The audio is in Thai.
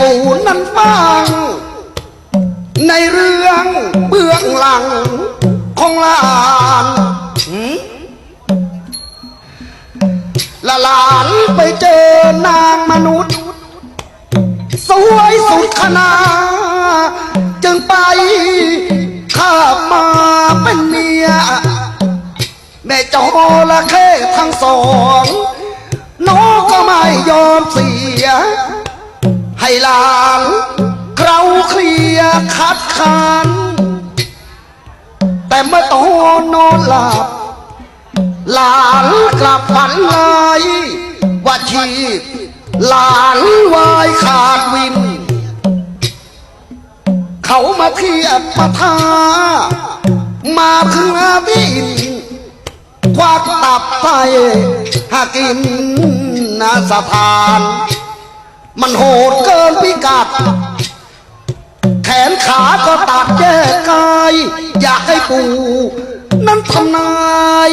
ปู่นั้นฟัง ในเรื่องเบื้องหลังของหลานละหลานไปเจอนางมนุษย์ สวยสุดขนาจึงไปข้าบมาเป็นเมีย แม่จอละเข้ทั้งสอง ให้ลานเราเคลียคัดค้านแต่เมื่อตอนนอนหลับ หลานกลับฝันเลยว่าชีพหลานวายขาดวิน เขามาเทียบมาทามาเพื่อบินควักตับไปหากินนาสถาน มันโหดเกิน พิกัด แขนขาก็ตัดแยกกาย อยากให้ปู่นั้นทำนาย